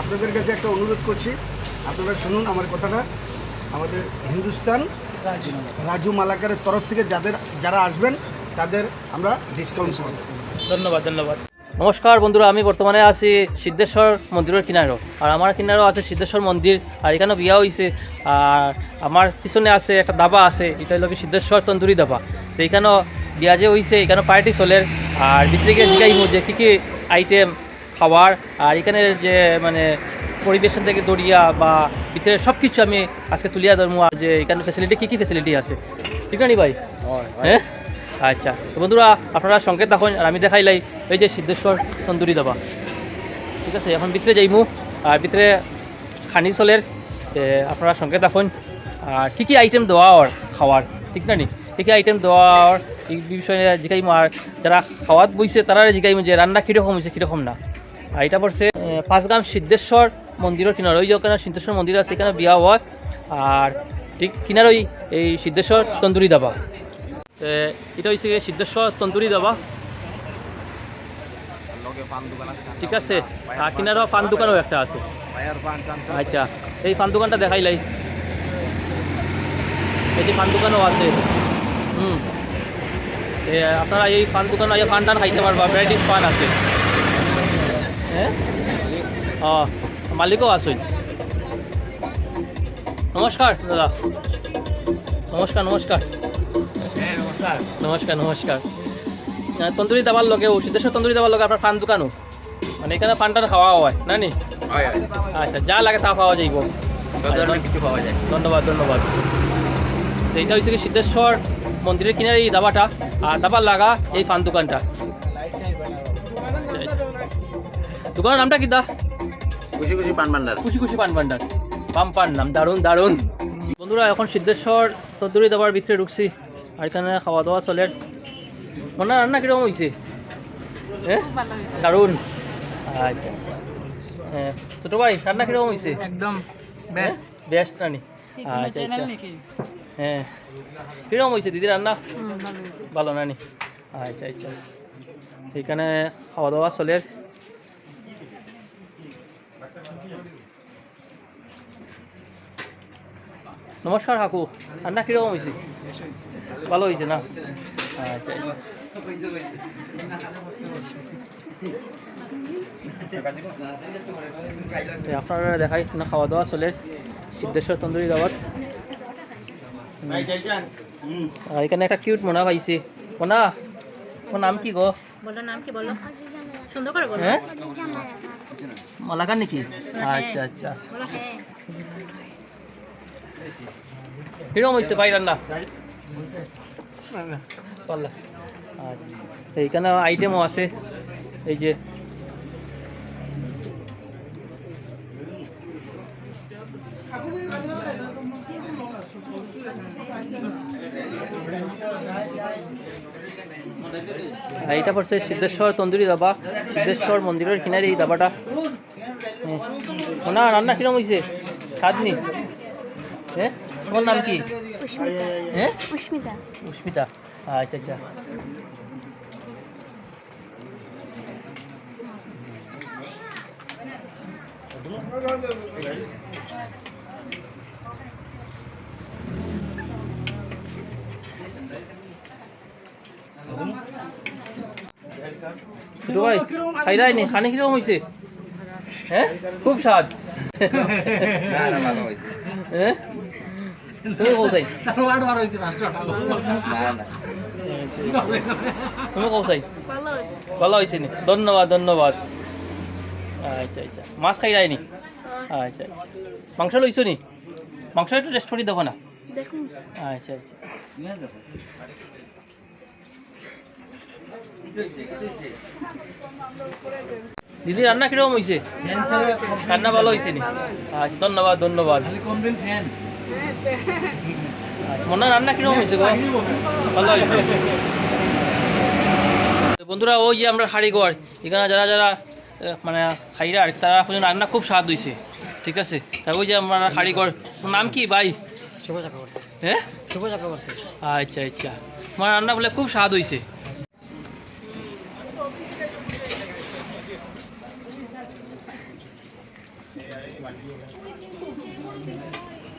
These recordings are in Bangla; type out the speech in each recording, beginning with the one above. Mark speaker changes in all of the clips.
Speaker 1: আপনাদের কাছে একটা অনুরোধ করছি। আপনারা শুনুন আমার কথাটা। আমাদের হিন্দুস্তান রাজু মালাকারের তরফ থেকে যাদের যারা আসবেন, তাদের আমরা ডিসকাউন্ট করব।
Speaker 2: ধন্যবাদ ধন্যবাদ। নমস্কার বন্ধুরা, আমি বর্তমানে আছি সিদ্ধেশ্বর মন্দিরের কিনারও। আর আমার কিনারও আছে সিদ্ধেশ্বর মন্দির, আর এখানেও বিয়া হয়েছে আর আমার পিছনে আছে একটা দাবা আছে, এটা হলো কি সিদ্ধেশ্বর তন্দুরি দাবা। তো এখানেও বিয়া যে হয়েছে এখানে পার্টি চলে। আর ভিতরে গিয়ে জিগাইব যে কী কী আইটেম খাওয়ার আর এখানের যে মানে পরিবেশন থেকে দড়িয়া বা ভিতরে সব কিছু আমি আজকে তুলিয়া ধরবো আর যে এখানে ফেসিলিটি কী কী ফেসিলিটি আছে? ঠিক না নি ভাই? হ্যাঁ আচ্ছা তো বন্ধুরা আপনারা সংকেত দেখুন আর আমি দেখাইলাই এই যে সিদ্ধেশ্বর তন্দুরি দাবা। ঠিক আছে এখন ভিতরে যাইমু আর ভিতরে খানি চলের আপনারা সংকেত দেখুন আর কী কী আইটেম দেওয়া আর খাওয়ার ঠিক না নি? কী কী আইটেম দেওয়া আর এই বিষয়ে জিকাইমু আর যারা খাওয়াত বইছে তারা জিকাইমু যে রান্না কীরকম হয়েছে কীরকম না। আর এটা পড়ছে পাঁচগ্রাম সিদ্ধেশ্বর মন্দিরের কিনার ওই যে ওখানে সিদ্ধেশ্বর মন্দির আছে, এখানে বিয়া হয়। আর ঠিক কিনার ওই, এই সিদ্ধেশ্বর তন্দুরি দাবা এটা গিয়ে সিদ্ধেশ্বর তন্দুরি দাবা ঠিক আছে, আর কিনারও পান দোকানও একটা আছে। আচ্ছা এই পান দোকানটা দেখাইলাই এই যে পান দোকানও আছে। হুম। আপনারা এই পান দোকানে পান টান খাইতে পারবা, ভ্যারাইটিস পান আছে। হ্যাঁ? ও মালিকও আসুন নমস্কার দাদা। নমস্কার নমস্কার। নমস্কার নমস্কার। আহ, তন্দুরি দাবার লগে ও সিদ্ধেশ্বর তন্দুরি দাবার লগে আপনার পান দোকানও। মানে এখানে পান টান খাওয়া হয় না নি? আচ্ছা যা লাগে তা পাওয়া যাইব।
Speaker 3: কিছু পাওয়া যায়।
Speaker 2: ধন্যবাদ ধন্যবাদ। এইটা হচ্ছে কি সিদ্ধেশ্বর মন্দিরের কিনারে এই দাবাটা আর দাবার লাগা এই পান দোকানটা। দোকানের নামটা কি দা?
Speaker 3: খুশি খুশি পান ভান্ডার।
Speaker 2: খুশি খুশি পান ভান্ডার। পাম পান নাম দারুণ দারুণ। বন্ধুরা এখন সিদ্ধেশ্বর তন্দুরি দাবার ভিতরে ঢুকছি। আর এখানে খাওয়া দাওয়া চলে। মনে রান্না কীরকম হয়েছে হ্যাঁ? দারুণ। আচ্ছা হ্যাঁ ছোটো ভাই রান্না কীরকম হয়েছে
Speaker 4: একদম
Speaker 2: বেস্ট বেস্ট রানি আচ্ছা
Speaker 4: চ্যানেল
Speaker 2: আচ্ছা। হ্যাঁ কীরকম হয়েছে দিদি রান্না।
Speaker 4: ভালো
Speaker 2: নানি। আচ্ছা আচ্ছা। এখানে খাওয়া দাওয়া চলে। নমস্কার কাকু রান্না কীরকম হয়েছে ভালো হয়েছে না? আচ্ছা। আপনারা দেখাই না খাওয়া দাওয়া চলে। সিদ্ধেশ্বর তন্দুরি দাবার আর এখানে একটা কিউট মোনা পাইছি। মোনা ওর নাম কি গো?
Speaker 5: বলো নাম কি বলো? সুন্দর করে বলো।
Speaker 2: হ্যাঁ? মালাকার নাকি? আচ্ছা আচ্ছা
Speaker 5: বলো হ্যাঁ
Speaker 2: কীরকম হয়েছে ভাই রান্না আচ্ছা তো এইখানে আইটেমও আছে এই যে আর এইটা পড়ছে সিদ্ধেশ্বর তন্দুরি দাবা সিদ্ধেশ্বর মন্দিরের কিনারে এই দাবাটা। না রান্না কীরকম হয়েছে স্বাদনি হ্যাঁ তোমার নাম কি? হ্যাঁ?
Speaker 5: উস্মিতা
Speaker 2: আচ্ছা আচ্ছা। ছোট ভাই খাই রায়নি খানি কীরকম হয়েছে হ্যাঁ? খুব স্বাদ।
Speaker 3: না না ভালো হয়েছে
Speaker 2: হ্যাঁ? ভালো নি ধন্যবাদ ধন্যবাদ আচ্ছা আচ্ছা। মাছ খাই যায়নি আচ্ছা মাংস লইছো নি মাংস একটু টেস্ট করে দেখো না আচ্ছা আচ্ছা দিদি রান্না কীরকম হয়েছে রান্না ভালো হয়েছে নি আচ্ছা ধন্যবাদ ধন্যবাদ মনে রান্না কীরকম হয়েছে গো? ভালো হয়েছে। বন্ধুরা ওই যে আমরা হাড়িঘর এখানে যারা যারা মানে খাইরা আর তারা এখন রান্না খুব স্বাদ হয়েছে ঠিক আছে? তা ওই যে আমরা ওর নাম কি ভাই?
Speaker 4: শুভ চক্রবর্তী।
Speaker 2: হ্যাঁ
Speaker 4: শুভ চক্রবর্তী।
Speaker 2: আচ্ছা আচ্ছা। আমার রান্না বলে খুব স্বাদ হয়েছে।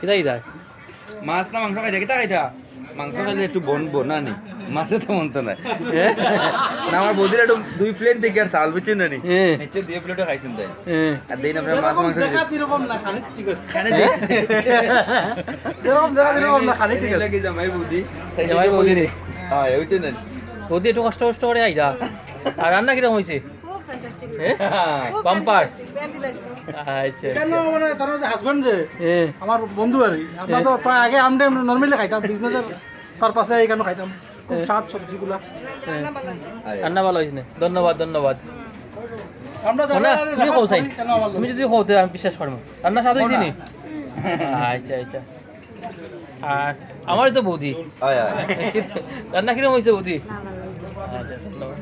Speaker 2: কিতা কিতা
Speaker 3: মাছ না মাংস খাইতে কিতা খাইতা মাংস খাইলে একটু বন বনা নি মাছে তো মন তো নাই
Speaker 2: হ্যাঁ
Speaker 3: না আমার বৌদির একটু দুই প্লেট দেখি আর তাল বুঝছেন না নি। নিশ্চয় দুই প্লেটও খাইছেন তাই
Speaker 2: হ্যাঁ
Speaker 3: আর দিন আপনার মাছ মাংস।
Speaker 6: এরকম না খালি ঠিক আছে
Speaker 3: খানে ঠিক
Speaker 6: যেরকম দেখা এরকম না খালি ঠিক আছে
Speaker 3: লাগে জামাই বৌদি
Speaker 2: জামাই বৌদি।
Speaker 3: হ্যাঁ না
Speaker 2: বৌদি একটু কষ্ট কষ্ট করে আইদা আর রান্না কীরকম হয়েছে
Speaker 5: খুব ফ্যান্টাস্টিক
Speaker 2: হ্যাঁ?
Speaker 5: খুব
Speaker 2: পাম্পার আচ্ছা
Speaker 6: কেন
Speaker 2: আচ্ছা
Speaker 6: মানে তার যে হাজবেন্ড যে
Speaker 2: হ্যাঁ
Speaker 6: আমার বন্ধু আর আমরা তো প্রায় আগে আমরা নর্মালি খাইতাম বিজনেসের পারপাসে এইখানে খাইতাম। খুব স্বাদ সবজিগুলা
Speaker 2: রান্না ভালো হয়েছে ধন্যবাদ ধন্যবাদ।
Speaker 6: আমরা
Speaker 2: তুমি
Speaker 6: আমার
Speaker 2: তুমি যদি হতে আমি বিশ্বাস করব। রান্না স্বাদ হয়েছে নি। আচ্ছা আচ্ছা। আর আমারই তো বৌদি।
Speaker 3: আয়, আয়।
Speaker 2: রান্না কীরকম হয়েছে বৌদি? আচ্ছা ধন্যবাদ।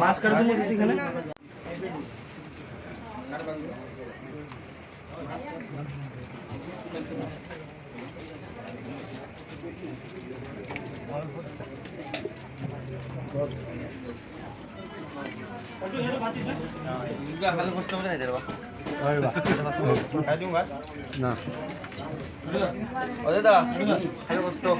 Speaker 3: मास्क अझै त खालि कस्तो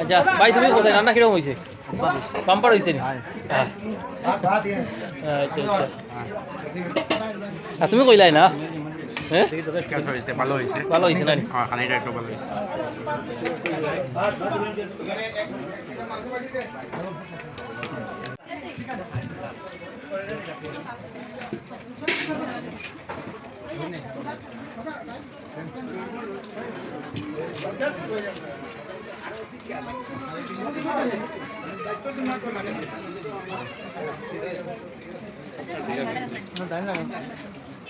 Speaker 2: আচ্ছা ভাই, তুমি কোথায়? রান্না কীরকম হয়েছে? পাম্পার হয়েছে হ্যাঁ। আচ্ছা আচ্ছা। তুমি কইলাই না? হ্যাঁ
Speaker 7: ভালো হয়েছে
Speaker 2: ভালো হয়েছে না নি?
Speaker 7: হ্যাঁ খানিটা একটু ভালো হয়েছে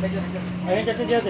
Speaker 3: ভাই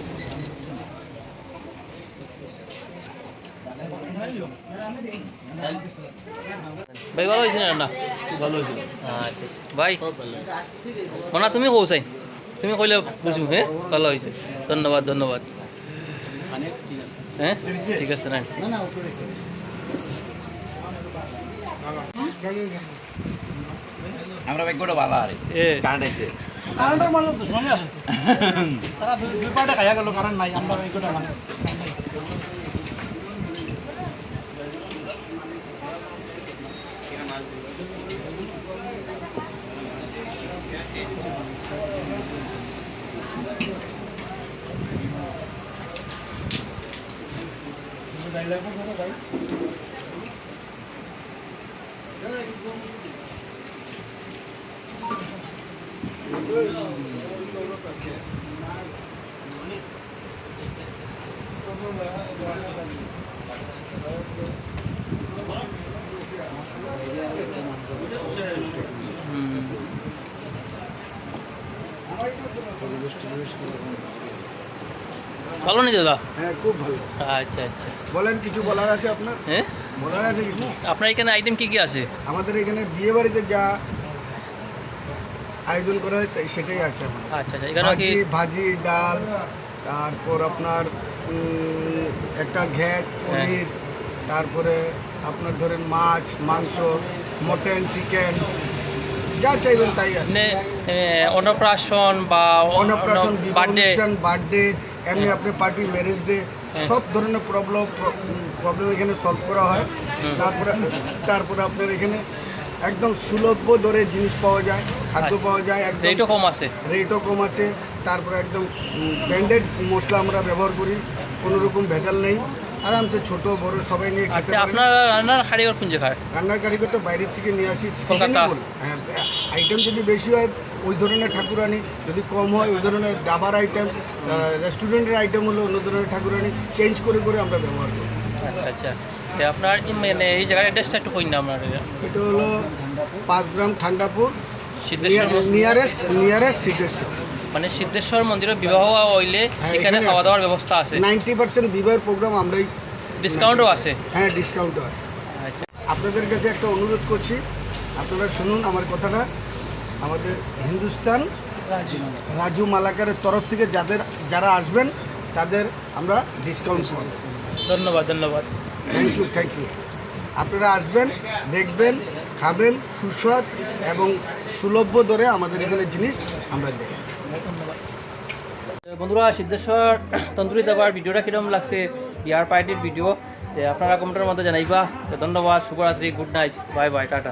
Speaker 2: ভাই ভালো হয়েছে না রান্না ভালো হয়েছে আচ্ছা ভাই মনা তুমি কৌ চাই। তুমি কইলে বুঝু হ্যাঁ? ভালো হয়েছে ধন্যবাদ ধন্যবাদ। হ্যাঁ? ঠিক আছে না
Speaker 3: আমরা ভাগ্যটা ভালো আরে। কারেন্ট আছে
Speaker 6: কারেন্টের মানে দুশ্মনী আছে তারা দুই খাইয়া গেল কারেন্ট নাই আমরা এইগুলো মানে Hmm.
Speaker 2: ভালো নেই দাদা?
Speaker 1: হ্যাঁ খুব ভালো।
Speaker 2: আচ্ছা আচ্ছা।
Speaker 1: বলেন কিছু বলার আছে আপনার?
Speaker 2: হ্যাঁ?
Speaker 1: বলার আছে কিছু?
Speaker 2: আপনার এখানে আইটেম কি কি আছে?
Speaker 1: আমাদের এখানে বিয়ে বাড়িতে যা আয়োজন করা হয় তাই সেটাই আছে আমার
Speaker 2: আচ্ছা আচ্ছা এখানে কি?
Speaker 1: ভাজি ভাজি ডাল তারপর আপনার একটা ঘ্যাট পনির তারপরে আপনার ধরেন মাছ মাংস মটন চিকেন যা চাইবেন তাই আছে।
Speaker 2: অন্নপ্রাশন বা
Speaker 1: অন্নপ্রাশন
Speaker 2: বার্থডে।
Speaker 1: বার্থডে এমনি আপনি পার্টি ম্যারেজ ডে সব ধরনের প্রবলেম প্রবলেম এখানে সলভ করা হয়। তারপরে তারপরে আপনার এখানে একদম সুলভ্য দরে জিনিস পাওয়া যায় খাদ্য
Speaker 2: আচ্ছা।
Speaker 1: পাওয়া যায় একদম
Speaker 2: রেটও কম আছে।
Speaker 1: রেটও কম আছে। তারপরে একদম ব্র্যান্ডেড মশলা আমরা ব্যবহার করি। কোনো রকম ভেজাল নেই। আরামসে ছোট বড় সবাই নিয়ে খেতে
Speaker 2: আচ্ছা আপনার রান্নার কারিগর কোন জায়গায়?
Speaker 1: রান্নার কারিগর তো বাইরের থেকে নিয়ে আসি
Speaker 2: কলকাতা।
Speaker 1: হ্যাঁ আইটেম যদি বেশি হয় ওই ধরনের ঠাকুরানি যদি কম হয় ওই ধরনের ডাবার আইটেম রেস্টুরেন্টের আইটেম হলো অন্য ধরনের ঠাকুরানি চেঞ্জ করে করে আমরা ব্যবহার করি।
Speaker 2: আচ্ছা আচ্ছা। আপনার মানে এই জায়গার অ্যাড্রেসটা একটু কই না আপনার
Speaker 1: এটা হলো পাঁচ গ্রাম Thandapur
Speaker 2: Siddheshwar
Speaker 1: nearest nearest station
Speaker 2: মানে সিদ্ধেশ্বর মন্দিরে বিবাহ হইলে
Speaker 1: হ্যাঁ,
Speaker 2: এখানে
Speaker 1: এখানে
Speaker 2: খাওয়া দাওয়ার ব্যবস্থা আছে।
Speaker 1: নাইনটি পার্সেন্ট বিবাহের প্রোগ্রাম আমরাই
Speaker 2: ডিসকাউন্টও আছে?
Speaker 1: হ্যাঁ ডিসকাউন্টও আছে।
Speaker 2: আচ্ছা।
Speaker 1: আপনাদের কাছে একটা অনুরোধ করছি আপনারা শুনুন আমার কথাটা। আমাদের হিন্দুস্তান রাজু মালাকারের তরফ থেকে যাদের যারা আসবেন তাদের আমরা ডিসকাউন্ট করব।
Speaker 2: ধন্যবাদ ধন্যবাদ।
Speaker 1: থ্যাংক ইউ থ্যাংক ইউ আপনারা আসবেন দেখবেন খাবেন সুস্বাদ এবং সুলভ্য দরে আমাদের এখানে জিনিস আমরা দেই।
Speaker 2: বন্ধুরা সিদ্ধেশ্বর তন্দুরি দাবার ভিডিওটা কীরকম লাগছে? বিয়ার পার্টির ভিডিও। আপনারা কমেন্টের মধ্যে জানাইবা। ধন্যবাদ শুভরাত্রি good night bye bye tata.